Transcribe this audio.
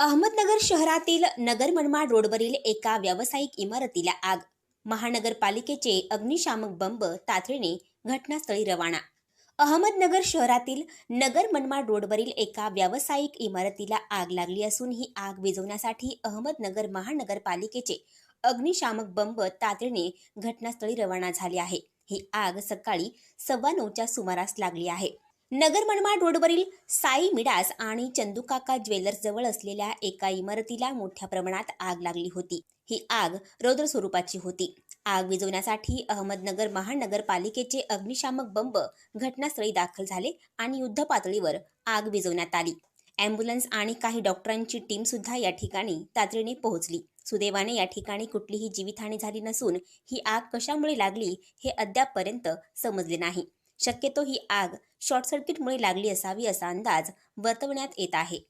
अहमदनगर शहरातील नगर मनमाड रोडवरील एका व्यावसायिक इमारतीला आग. महानगरपालिकेचे अग्निशामक बंब तातडीने घटनास्थळी रवाना. अहमदनगर शहरातील नगर मनमाड रोडवरील एका व्यावसायिक इमारतीला आग लागली असून ही आग विझवण्यासाठी अहमदनगर महानगरपालिकेचे अग्निशामक बंब तातडीने घटनास्थळी रवाना झाले आहे. ही आग सकाळी सव्वा नऊच्या सुमारास लागली आहे. नगर मनमाड रोडवरील साई मिडास आणि चंदुकाका ज्वेलर्स जवळ असलेल्या एका इमारतीला मोठ्या प्रमाणात आग लागली होती. ही आग रौद्र स्वरूपाची होती. आग विझवण्यासाठी अहमदनगर महानगरपालिकेचे अग्निशामक बंब घटनास्थळी दाखल झाले आणि युद्ध पातळीवर आग विझवण्यात आली. ॲम्ब्युलन्स आणि काही डॉक्टरांची टीम सुद्धा या ठिकाणी तातडीने पोहोचली. सुदैवाने या ठिकाणी कुठलीही जीवितहानी झाली नसून ही आग कशामुळे लागली हे अद्यापपर्यंत समजले नाही. शक्यतो ही आग शॉर्ट सर्किटमुळे लागली असावी असा अंदाज वर्तवण्यात येत आहे.